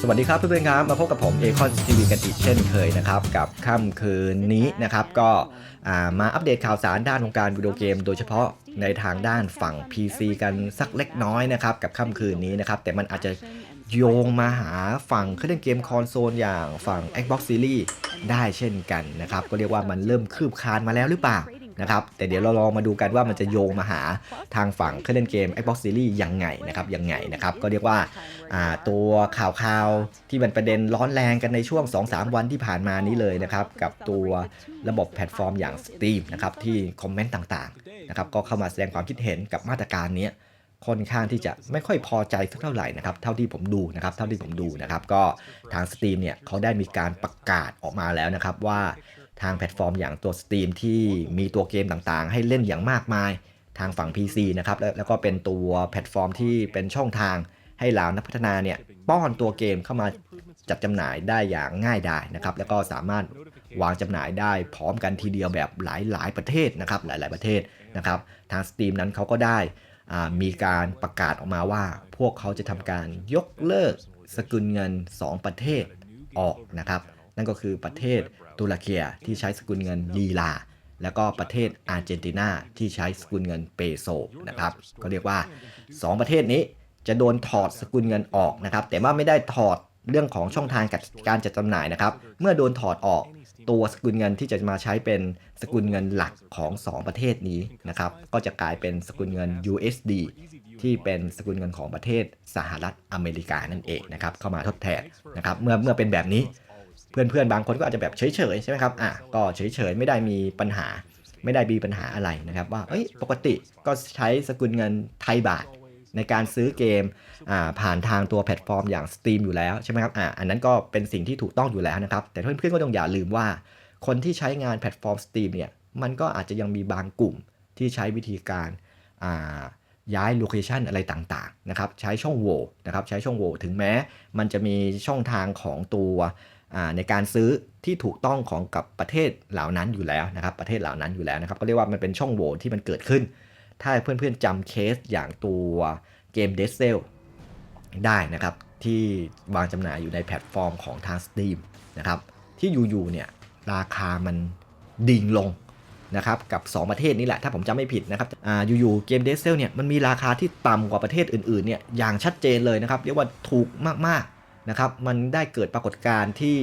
สวัสดีครับเพื่อนๆครับมาพบกับผมเอคอนทีวีกันอีกเช่นเคยนะครับ กับค่ำคืนนี้นะครับ ก็มาอัปเดตข่าวสารด้านของการวิดีโอเกม โดยเฉพาะในทางด้านฝั่ง PC กันสักเล็กน้อยนะครับ กับค่ำคืนนี้นะครับ แต่มันอาจจะโยงมาหาฝั่งเครื่องเล่นเกมคอนโซลอย่างฝั่ง Xbox Series ได้เช่นกันนะครับ ก็เรียกว่ามันเริ่มคืบคลานมาแล้วหรือเปล่า นะครับ แต่เดี๋ยวเราลองมาดูกันว่ามันจะโยงมาหาทางฝั่งเครื่องเล่นเกม Xbox Series ยังไงนะครับยังไงนะครับ ก็เรียกว่าาตัวข่าวข่าวๆที่เป็นประเด็นร้อนแรงกันในช่วง 2-3 วันที่ผ่านมานี้เลยนะครับ กับตัวระบบแพลตฟอร์มอย่าง Steam นะครับที่คอมเมนต์ต่างๆนะครับก็เข้ามาแสดงความคิดเห็นกับมาตรการนี้ค่อนข้างที่จะไม่ค่อยพอใจสักเท่าไหร่นะครับ เท่าที่ผมดูนะครับ เท่าที่ผมดูนะครับ ก็ทาง Steam เนี่ยเขาได้มีการประกาศออกมาแล้วนะครับว่า ทางแพลตฟอร์มอย่างตัว Steam ที่มีตัวเกมต่างๆ ให้เล่นอย่างมากมายทางฝั่ง PC นะครับแล้วแล้วก็เป็นตัวแพลตฟอร์มที่เป็นช่องทางให้เหล่านักพัฒนาเนี่ยป้อนตัวเกมเข้ามาจัดจำหน่ายได้อย่างง่ายดายนะครับแล้วก็สามารถวางจำหน่ายได้พร้อมกันทีเดียวแบบหลายๆประเทศนะครับหลายๆประเทศนะครับทาง Steam นั้นเขาก็ได้อ่ามีการประกาศออกมาว่า พวกเขาจะทำการยกเลิกสกุลเงิน 2 ประเทศออกนะครับ นั่นก็คือประเทศ ตุรกีที่ใช้สกุลเงินลีลา แล้วก็ประเทศอาร์เจนตินาที่ใช้สกุลเงินเปโซนะครับก็เรียกว่า 2 ประเทศนี้จะโดนถอดสกุลเงินออกนะครับ แต่ว่าไม่ได้ถอดเรื่องของช่องทางการจัดจำหน่ายนะครับ เมื่อโดนถอดออกตัวสกุลเงินที่จะมาใช้เป็นสกุลเงินหลักของ 2 ประเทศนี้นะครับ ก็จะกลายเป็นสกุลเงิน USD ที่เป็นสกุลเงินของประเทศสหรัฐอเมริกานั่นเองนะครับ เข้ามาทดแทนนะครับ เมื่อเมื่อเป็นแบบนี้ เพื่อนๆบางคนก็อาจจะแบบเฉยๆใช่ไหมครับอะก็เฉยๆไม่ได้มีปัญหา ไม่ได้มีปัญหาอะไรนะครับ ว่าเอ้ยปกติก็ใช้สกุลเงินไทยบาทในการซื้อเกมอ่าผ่านทางตัวแพลตฟอร์มอย่าง Steam อยู่แล้วใช่ไหมครับอ่าอันนั้นก็เป็นสิ่งที่ถูกต้องอยู่แล้วนะครับ แต่เพื่อนๆก็ต้องอย่าลืมว่า คนที่ใช้งานแพลตฟอร์ม Steam เนี่ยมันก็อาจจะยังมีบางกลุ่มที่ใช้วิธีการอ่าย้ายโลเคชันอะไรต่างๆนะครับใช้ช่องโหว่นะครับใช้ช่องโหว่ถึงแม้ มันจะมีช่องทางของตัว ในการซื้อที่ถูกต้องของกับประเทศเหล่านั้นอยู่แล้วนะครับ ประเทศเหล่านั้นอยู่แล้วนะครับ ก็เรียกว่ามันเป็นช่องโหว่ที่มันเกิดขึ้น ถ้าเพื่อนๆจำเคสอย่างตัวเกม d e s e l ได้นะครับ ที่วางจำหน่ายอยู่ในแพลตฟอร์มของทาง Steam นะครับ ที่อยู่ๆเนี่ยราคามันดิ่งลงนะครับกับ 2 ประเทศนี้แหละ ถ้าผมจำไม่ผิดนะครับออยู่ๆเกม d e s e l เนี่ยมันมีราคาที่ต่ำกว่าประเทศอื่นๆเนี่ยอย่างชัดเจนเลยนะครับ เรียกว่าถูกมากๆ นะครับมันได้เกิดปรากฏการณ์ที่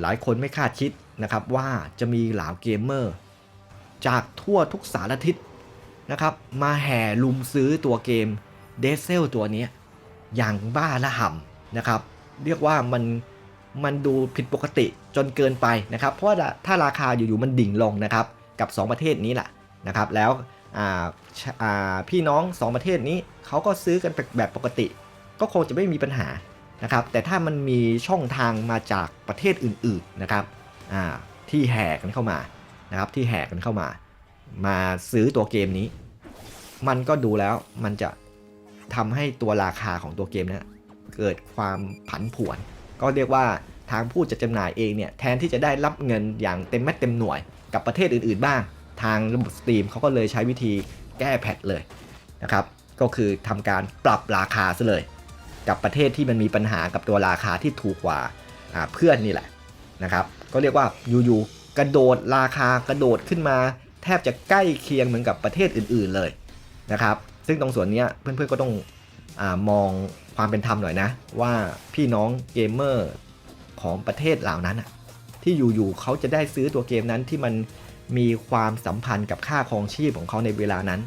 หลายคนไม่คาดคิดนะครับว่าจะมีเหล่าเกมเมอร์จากทั่วทุกสารทิศนะครับมาแห่ลุมซื้อตัวเกมเดซเซลตัวนี้อย่างบ้าละห่ำนะครับเรียกว่ามันมันดูผิดปกติจนเกินไปนะครับ เพราะถ้าราคาอยู่ๆมันดิ่งลงนะครับกับ 2 ประเทศนี้แหละนะครับแล้วพี่น้อง 2 ประเทศนี้เขาก็ซื้อกันแบบปกติ ก็คงจะไม่มีปัญหา นะครับแต่ถ้ามันมีช่องทางมาจากประเทศอื่นๆนะครับที่แห่กันเข้ามานะครับที่แห่กันเข้ามา มาซื้อตัวเกมนี้ มันก็ดูแล้วมันจะทำให้ตัวราคาของตัวเกมนะเกิดความผันผวน ก็เรียกว่าทางผู้จัดจำหน่ายเองเนี่ยแทนที่จะได้รับเงินอย่างเต็มเม็ดเต็มหน่วยกับประเทศอื่นๆบ้าง ทางระบบ Steam เขาก็เลยใช้วิธีแก้แพทเลยนะครับก็คือทำการปรับราคาซะเลย กับประเทศที่มันมีปัญหากับตัวราคาที่ถูกกว่าเพื่อนนี่แหละนะครับ ก็เรียกว่าอยู่ๆกระโดดราคากระโดดขึ้นมา แทบจะใกล้เคียงเหมือนกับประเทศอื่น ๆเลยนะครับ ซึ่งตรงส่วนนี้เพื่อนๆก็ต้องอมองความเป็นธรรมหน่อยนะ ว่าพี่น้องเกมเมอร์ของประเทศเหล่านั้นที่อยู่ๆเขาจะได้ซื้อตัวเกมนั้นที่มันมีความสัมพันธ์กับค่าครองชีพของเขาในเวลานั้น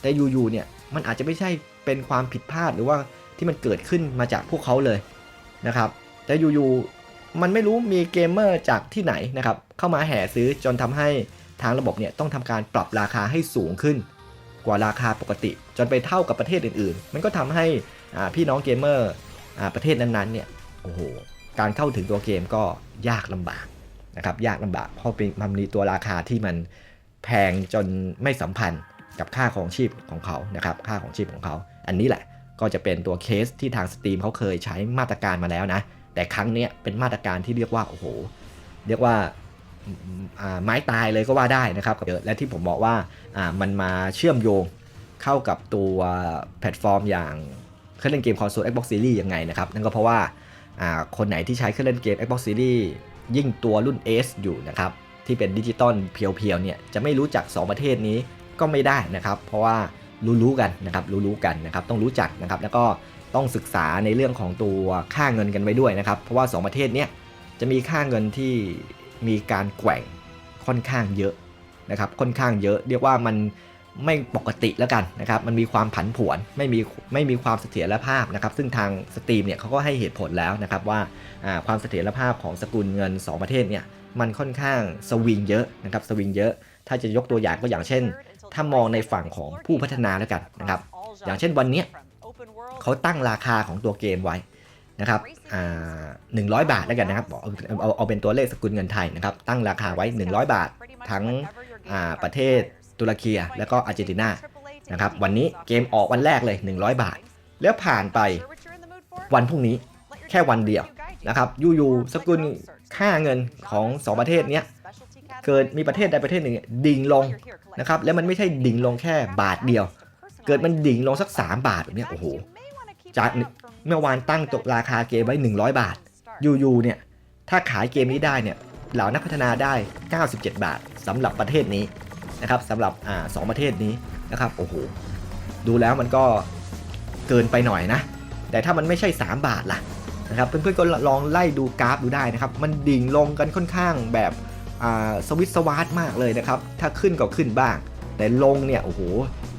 แต่อยู่ๆเนี่ยมันอาจจะไม่ใช่เป็นความผิดพลาดหรือว่า ที่มันเกิดขึ้นมาจากพวกเขาเลยนะครับแต่อยู่ๆมันไม่รู้มีเกมเมอร์จากที่ไหนนะครับเข้ามาแห่ซื้อจนทำให้ทางระบบเนี่ยต้องทำการปรับราคาให้สูงขึ้น กว่าราคาปกติ จนไปเท่ากับประเทศอื่นๆ มันก็ทำให้พี่น้องเกมเมอร์อประเทศนั้นๆเนี่ยโอ้โหการเข้าถึงตัวเกมก็ยากลำบากนะครับยากลำบากเพราะเป็นมันมีตัวราคาที่มันแพงจนไม่สัมพันธ์กับค่าของชีพของเขานะครับค่าของชีพของเขา อันนี้แหละ ก็จะเป็นตัวเคสที่ทาง Steam เขาเคยใช้มาตรการมาแล้วนะ แต่ครั้งนี้เป็นมาตรการที่เรียกว่า โอ้โห เรียกว่าไม้ตายเลยก็ว่าได้นะครับ และที่ผมบอกว่ามันมาเชื่อมโยงเข้ากับตัวแพลตฟอร์มอย่างเครื่องเล่นเกมคอนโซล Xbox Series ยังไงนะครับ นั่นก็เพราะว่าอ่าคนไหนที่ใช้เครื่องเล่นเกม Xbox Series ยิ่งตัวรุ่น S อยู่นะครับ ที่เป็นดิจิตอลเพียวๆเนี่ยจะไม่รู้จัก 2 ประเทศนี้ก็ไม่ได้นะครับ เพราะว่า รู้ๆกันนะครับรู้ๆกันนะครับต้องรู้จักนะครับแล้วก็ต้องศึกษาในเรื่องของตัวค่าเงินกันไว้ด้วยนะครับ เพราะว่า 2 ประเทศเนี้ยจะมีค่าเงินที่มีการแกว่งค่อนข้างเยอะนะครับค่อนข้างเยอะเรียกว่ามันไม่ปกติแล้วกันนะครับมันมีความผันผวนไม่มีไม่มีความเสถียรภาพนะครับซึ่งทางสตรีมเนี่ยเขาก็ให้เหตุผลแล้วนะครับว่าอ่าความเสถียรภาพของสกุลเงิน 2 ประเทศเนี่ยมันค่อนข้างสวิงเยอะนะครับสวิงเยอะ ถ้าจะยกตัวอย่างก็อย่างเช่น ถ้ามองในฝั่งของผู้พัฒนาแล้วกันนะครับ อย่างเช่นวันเนี้ยเขาตั้งราคาของตัวเกมไว้นะครับอ่าหนึ่งร้อยบาทแล้วกันนะครับเอาเอาเอาเอาเป็นตัวเลขสกุลเงินไทยนะครับ ตั้งราคาไว้ 100 บาท ทั้งอ่าประเทศตุรกีแล้วก็อาร์เจนตินานะครับ วันนี้เกมออกวันแรกเลย 100 บาท แล้วผ่านไปวันพรุ่งนี้แค่วันเดียวนะครับอยู่ๆสกุลค่าเงินของสองประเทศเนี้ย เกิดมีประเทศใดประเทศหนึ่งดิ่งลงนะครับแล้วมันไม่ใช่ดิ่งลงแค่บาทเดียว เกิดมันดิ่งลงสัก 3 บาทแบบเนี้ยโอ้โหจากเมื่อวานตั้งตกราคาเกมไว้ 100 บาทยูๆเนี่ยถ้าขายเกมนี้ได้เนี่ยเหล่านักพัฒนาได้ 97 บาทสำหรับประเทศนี้นะครับสำหรับอ่าสองประเทศนี้นะครับโอ้โหดูแล้วมันก็เกินไปหน่อยนะ แต่ถ้ามันไม่ใช่ 3 บาทล่ะนะครับเพื่อนๆก็ลองไล่ดูกราฟดูได้นะครับ มันดิ่งลงกันค่อนข้างแบบอ่า สวิตสวาร์ทมากเลยนะครับ ถ้าขึ้นก็ขึ้นบ้าง แต่ลงเนี่ย โอ้โห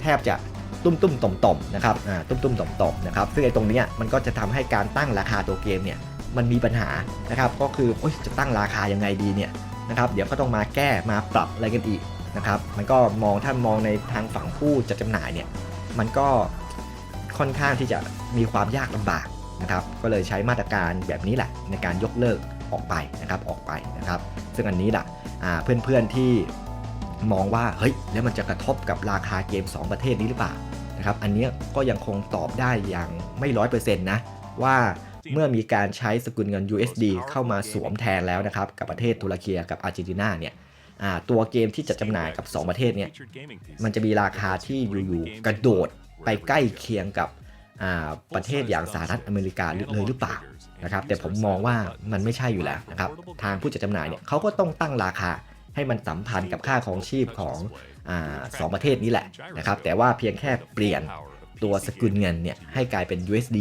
แทบจะตุ้มตุ้มต่อมต่อมนะครับตุ้มตุ้มต่อมต่อมนะครับ ซึ่งไอ้ตรงนี้มันก็จะทำให้การตั้งราคาตัวเกมเนี่ย มันมีปัญหานะครับ ก็คือโอ๊ยจะตั้งราคายังไงดีเนี่ยนะครับ เดี๋ยวก็ต้องมาแก้มาปรับอะไรกันอีกนะครับ มันก็มองถ้ามองในทางฝั่งผู้จัดจำหน่ายเนี่ย มันก็ค่อนข้างที่จะมีความยากลำบากนะครับ ก็เลยใช้มาตรการแบบนี้แหละในการยกเลิกออกไปนะครับ ออกไปนะครับ ซึ่งอันนี้แหละอ่าเพื่อนๆที่มองว่าเฮ้ยแล้วมันจะกระทบกับราคาเกม 2 ประเทศนี้หรือเปล่านะครับอันนี้ก็ยังคงตอบได้อย่างไม่ร้อยเปอร์เซ็นต์นะว่าเมื่อมีการใช้สกุลเงิน USD เข้ามาสวมแทนแล้วนะครับกับประเทศตุรกีกับอาร์เจนตินาเนี่ยตัวเกมที่จัดจำหน่ายกับ 2 ประเทศเนี่ยมันจะมีราคาที่อยู่ๆกระโดดไปใกล้เคียงกับประเทศอย่างสหรัฐอเมริกาเลยหรือเปล่า นะครับแต่ผมมองว่ามันไม่ใช่อยู่แล้วนะครับทางผู้จัดจำหน่ายเนี่ยเขาก็ต้องตั้งราคาให้มันสัมพันธ์กับค่าของชีพของอสองประเทศนี้แหละนะครับแต่ว่าเพียงแค่เปลี่ยนตัวสกุลเงินเนี่ยให้กลายเป็น USD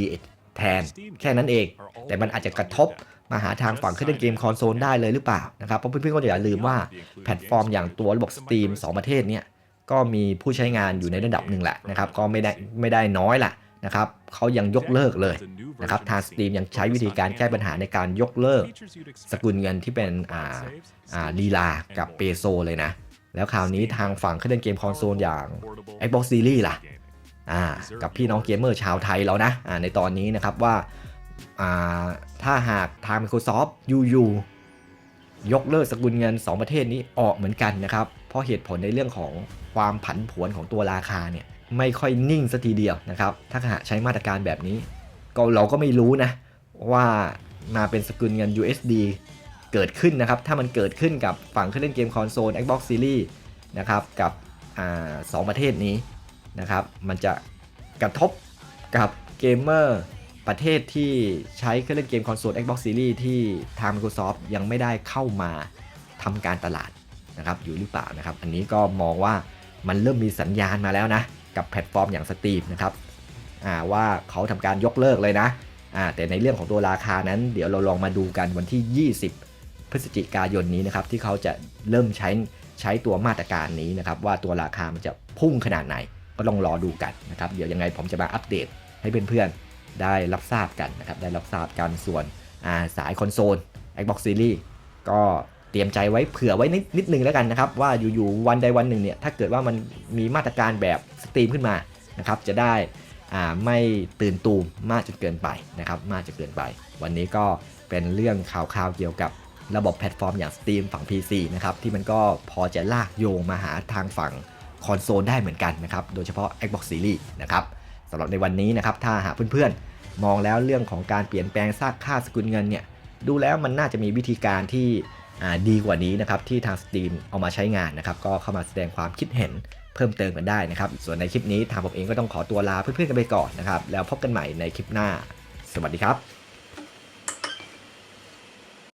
แทนแค่นั้นเอง แต่มันอาจจะกระทบมาหาทางฝั่งเครื่องเล่นเกมคอนโซลได้เลยหรือเปล่านะครับเพราะเพื่อนๆก็อย่าลืมว่าแพลตฟอร์มอย่างตัวระบบ Steam 2 ประเทศเนี่ยก็มีผู้ใช้งานอยู่ในระดับหนึ่งแหละนะครับก็ไม่ได้ไม่ได้น้อยล่ะ นะครับเขายังยกเลิกเลยนะครับทาง Steam ยังใช้วิธีการแก้ปัญหาในการยกเลิก สกุลเงินที่เป็นอ่าอ่าลีลากับเปโซเลยนะ แล้วคราวนี้ทางฝั่งเครื่องเล่นเกมคอนโซลอย่าง Xbox Series ล่ะอ่ากับพี่น้องเกมเมอร์ชาวไทยแล้วนะอ่าในตอนนี้นะครับว่าอ่าถ้าหากทาง Microsoft ยูยกเลิกสกุลเงิน 2 ประเทศนี้ออกเหมือนกันนะครับ เพราะเหตุผลในเรื่องของความผันผวนของตัวราคาเนี่ย ไม่ค่อยนิ่งสัทีเดียวนะครับ ถ้าหากใช้มาตรการแบบนี้ ก็เราก็ไม่รู้นะ ว่ามาเป็นสกุลเงิน USD เกิดขึ้นนะครับ ถ้ามันเกิดขึ้นกับฝั่งเครื่องเล่นเกมคอนโซล Xbox Series นะครับ กับอสองประเทศนี้นะครับ มันจะกระทบกับเกมเมอร์ประเทศที่ใช้เครื่องเล่นเกมคอนโซล Xbox Series ที่ทาง Microsoft ยังไม่ได้เข้ามาทำการตลาดนะครับอยู่หรือเปล่านะครับ อันนี้ก็มองว่ามันเริ่มมีสัญญาณมาแล้วนะ กับแพลตฟอร์มอย่าง Steam นะครับว่าเขาทำการยกเลิกเลยนะแต่ในเรื่องของตัวราคานั้น เดี๋ยวเราลองมาดูกันวันที่ 20 พฤศจิกายนนี้นะครับที่เขาจะเริ่มใช้ใช้ตัวมาตรการนี้นะครับว่าตัวราคามันจะพุ่งขนาดไหน ก็ลองรอดูกันนะครับเดี๋ยวยังไงผมจะมาอัปเดตให้เพื่อนๆได้รับทราบกันนะครับได้รับทราบกันส่วนสายคอนโซล Xbox Series ก็ เตรียมใจไว้เผื่อไว้นิดนิดนึงแล้วกันนะครับ ว่าอยู่ๆวันใดวันหนึ่งเนี่ยถ้าเกิดว่ามันมีมาตรการแบบสตรีมขึ้นมานะครับจะได้ไม่ตื่นตูมมากจนเกินไปนะครับมากจนเกินไป วันนี้ก็เป็นเรื่องข่าวๆเกี่ยวกับระบบแพลตฟอร์มอย่าง Steam ฝั่ง PC นะครับที่มันก็พอจะลากโยงมาหาทางฝั่งคอนโซลได้เหมือนกันนะครับโดยเฉพาะ Xbox Series นะครับสำหรับในวันนี้นะครับถ้าหากเพื่อนๆ มองแล้วเรื่องของการเปลี่ยนแปลงซากค่าสกุลเงินเนี่ยดูแล้วมันน่าจะมีวิธีการที่ ดีกว่านี้นะครับที่ทางสตรีมเอามาใช้งานนะครับก็เข้ามาแสดงความคิดเห็นเพิ่มเติมกันได้นะครับส่วนในคลิปนี้ทางผมเองก็ต้องขอตัวลาเพื่อนๆกันไปก่อนนะครับแล้วพบกันใหม่ในคลิปหน้า สวัสดีครับ